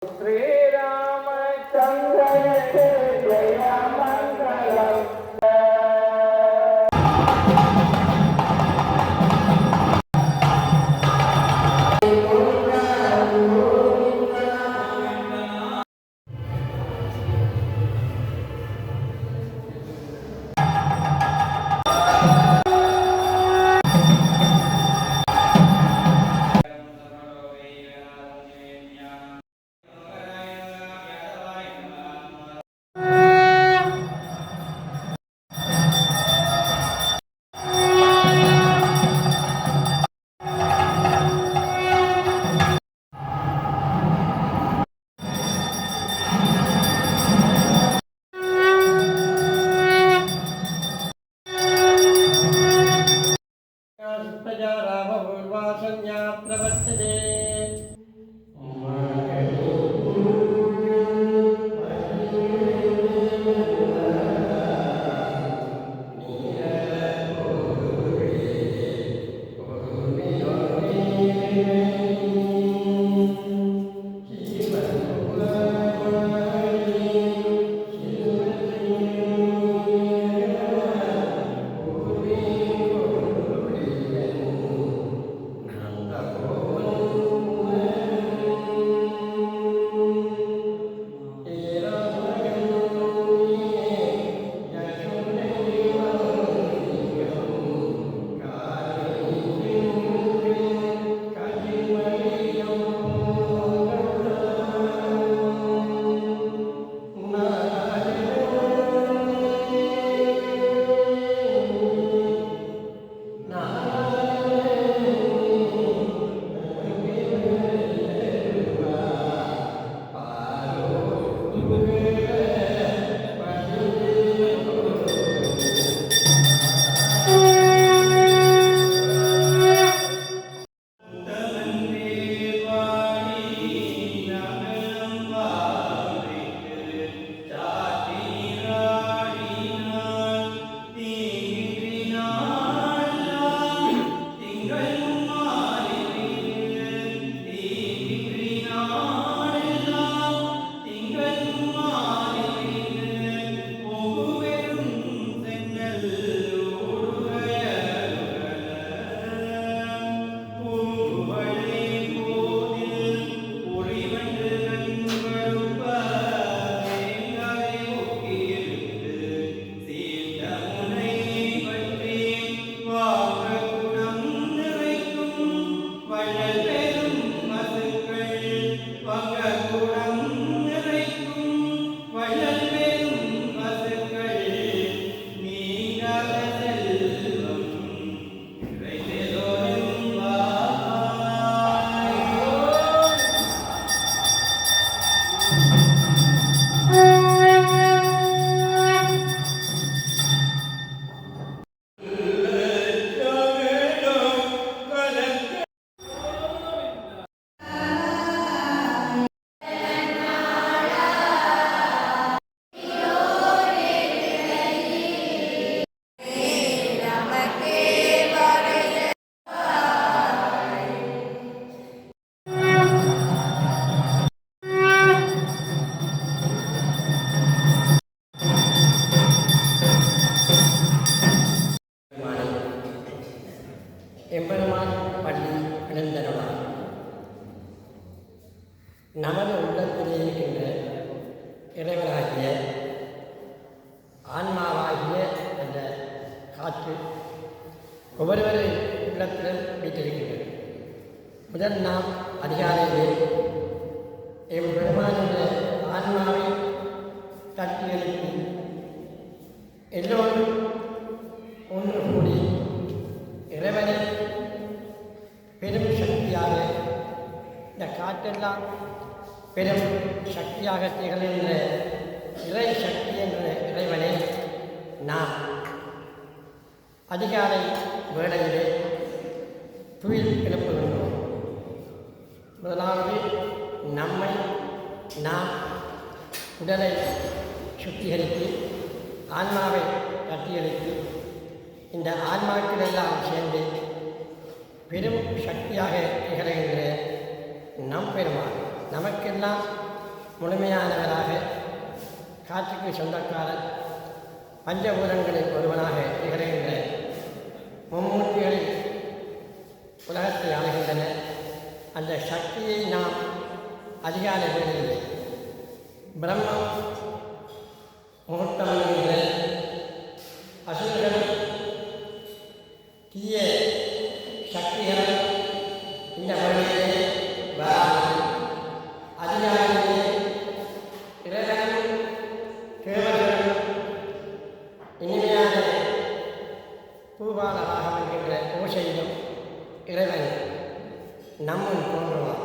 Três. எம்பெருமான் பள்ளி இழந்தருளார் நமது உள்ளத்திலே இருக்கின்ற இறைவனாகிய ஆன்மாவாகிய அந்த காற்று ஒவ்வொருவரின் உள்ளத்திலும் வீட்டிருக்கின்றது முதல் நாம் அதிகாலையிலே இந்த பெரும் சக்தியாக திகழ்கின்ற இறை சக்தி என்ற இறைவனை நாம். அதிகாலை வேளையிலே துயில் எழுப்புகின்றோம். முதலாவது நம்மை நாம் உடலை சுத்திகரித்து ஆன்மாவை கட்டியளித்து இந்த ஆன்மாக்களெல்லாம் சேர்ந்து பெரும் சக்தியாக திகழ்கின்ற நம் பெருமான் நமக்கெல்லாம் முழுமையானவராக காற்றுக்கு சொந்தக்காரன் பஞ்சபூதங்களில் ஒருவனாக திகழ்கின்ற மும்மூர்த்திகளில் உலகத்தை ஆளுகின்றன. அந்த சக்தியை நாம் அதிகாலை வேளையில் பிரம்மம் முகூர்த்தம் என்கின்ற அசுரர்கள் தீய நம்முன் போன்றவர்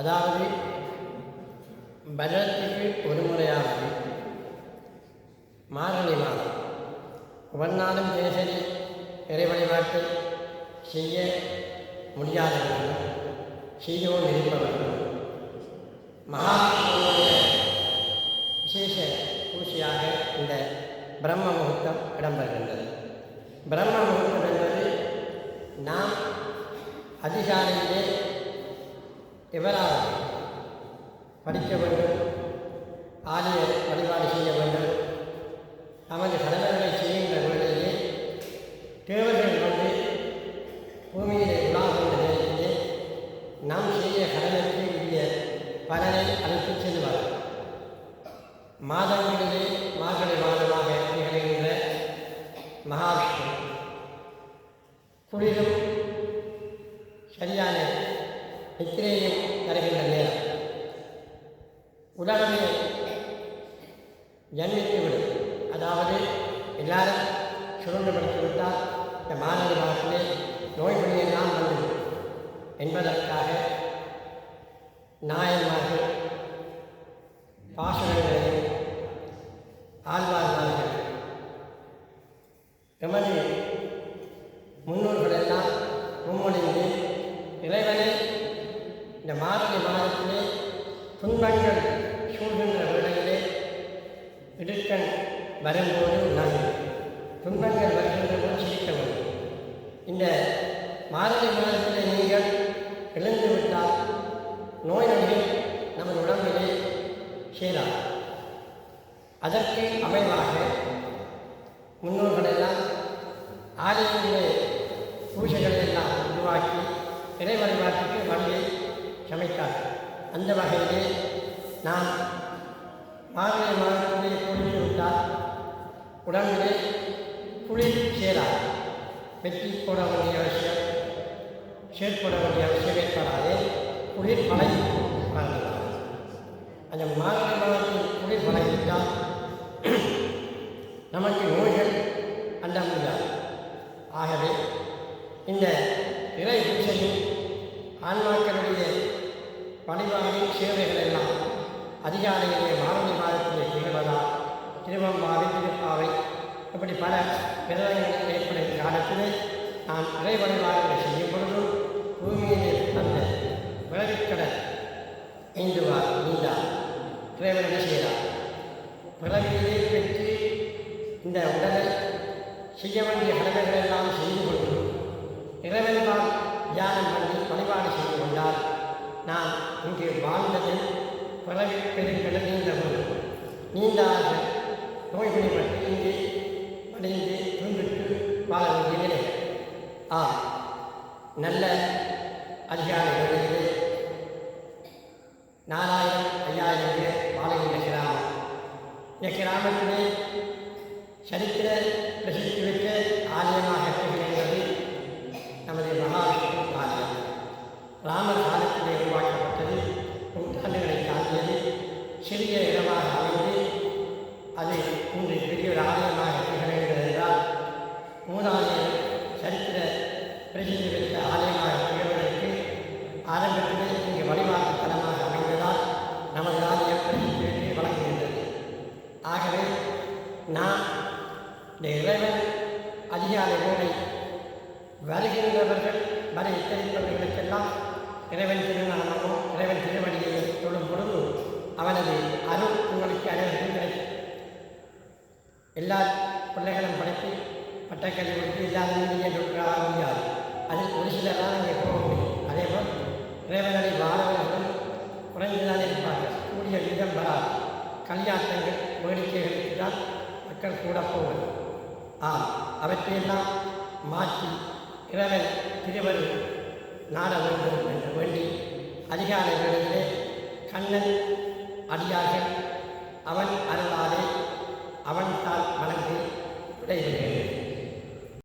அதாவது பஜத்துக்கு ஒரு முறையாவது மார்கழி மாதம். ஒவ்வொரு தினசரி இறை வழிபாட்டு செய்ய முடியாதவர்கள் செய்யவும் இருப்பவர்கள் மகாவிஷ்ணுடைய விசேஷ பூசையாக இந்த பிரம்ம முகூர்த்தம் இடம்பெறுகின்றது. பிரம்ம முகூர்த்தம் என்பது நாம் அதிகாலையிலே எவரால் படிக்க வேண்டும் ஆலய வழிபாடு செய்ய வேண்டும் நமது கடமைகளை செய்கின்ற வேளையிலே தேவர்கள் வந்து பூமியிலே உலாகின்ற நேரத்திலே நாம் செய்ய கடமைக்கு உரிய பலனை அழைத்து செல்வார். மாதங்களிலே மார்கழி மாதமாக நிகழ்கின்ற மகாவிஷ்ணு. குளிரும் நித்திரையும் தருகின்ற நேரம் உலகமே ஜன்மித்துவிடும் அதாவது எல்லாரும் சுதந்திரப்படுத்தி விட்டால் இந்த மாணவ நாட்டிலே நோய் நொடியெல்லாம் வந்துவிடும் என்பதற்காக நாயன்மார்கள் பாசுரங்களையும் ஆழ்வார்மார்கள் எமது முன்னோர்களெல்லாம் முன்மொழிந்து இறைவனை இந்த மார்கழி மாதத்திலே துன்பங்கள் சூழ்கின்ற வேளையிலே இடுக்கண் வரும்போது நான் துன்பங்கள் வருகின்ற போது சிரிக்க வேண்டும். இந்த மார்கழி மாதத்திலே நீங்கள் எழுந்துவிட்டால் நோய் நொடிகள் நமது உடம்பிலே சேராது. அதற்கு அமைவாக முன்னோர்களெல்லாம் ஆலயங்களிலே பூஜைகளை எல்லாம் உருவாக்கி இறை வழிபாட்டு அந்த வகையிலே நாம் மார்கழி மாதத்திலே குளித்து விட்டால் உடம்பிலே குளிர் சேராது. வெற்றி போட வேண்டிய அவசியம் செயற்பட வேண்டிய அவசியம் ஏற்படாது குளிர் மழை வழங்கலாம் அந்த மார்கழி மாதத்தில் குளிர் பழகிவிட்டால் நமக்கு நோய்கள் அண்ட முடியாது ஆகவே இந்த இறை பூஜையும் ஆன்மாக்களுடைய வழிபாடு சேவைகள் எல்லாம் அதிகாலையிலே மார்கழி மாதத்திலே திகழ்வதால் திருவம்பாவை திருப்பாவை. இப்படி பல விரதங்கள் ஏற்படும் காலத்திலே நாம் இறை வழிபாடுகளை செய்யும் பொழுதும் பூமியிலே அந்த விளவிக்கடல் நீந்துவார் நீந்தார். இறைவனை செய்கிறார்? பிறவியிலே பெற்று இந்த உடலை செய்ய வேண்டிய கடமைகள் எல்லாம் செய்து கொண்டு இறைவன்பால் தியானம் பண்ணி வழிபாடு செய்து கொண்டால் நான் இங்கே வாழ்ந்ததில் நீந்தாத நோய் பிடிபட்டு இங்கே அடைந்து துன்புற்று வாழ வேண்டிய நிலை ஆ நல்ல அதிகார வேளையிலே நாலாயிரம் ஐயாயிரம் பேர் வாழுகின்ற கிராமம் இந்த கிராமத்திலே சரித்திர பிரசித்தி பெற்ற ஆலயமாக திகழ்வதற்கு ஆரம்பத்திலே இங்கு வழிபாட்டு தலமாக அமைந்ததால் நமது ஆலயம் பிரசித்தி பெற்று வழங்குகின்றது. ஆகவே நாம் இந்த இறைவன் அதிகாலை வேளை வருகின்றவர்கள் வர எத்தரிப்பவர்களுக்கெல்லாம் இறைவன் திருநாமமும் இறைவன் திருவடியையும் தொழும் பொழுது அவனது அருள் உங்களுக்கு அனைவருக்கும் கிடைக்கும் எல்லா பிள்ளைகளும் படைத்து பட்டக்கல்வி கொடுத்து இல்லாத இந்திய முடியாது. அதில் ஒரு சிலர் தான் அங்கே போக முடியும் இருப்பார்கள். கூடிய விதம் குறைந்த களியாட்டங்கள் வேடிக்கைகளுக்கு தான் மக்கள் கூட போவது. ஆம் அவற்றையெல்லாம் மாற்றி இறைவன் திருவரு நாட வேண்டும் என்று வேண்டி அதிகாலை வேளையிலே கண்ணன் அடியார்கள் அவன் அருளாலே அவன் தான் வணங்கி விடைபெறுகிறேன்.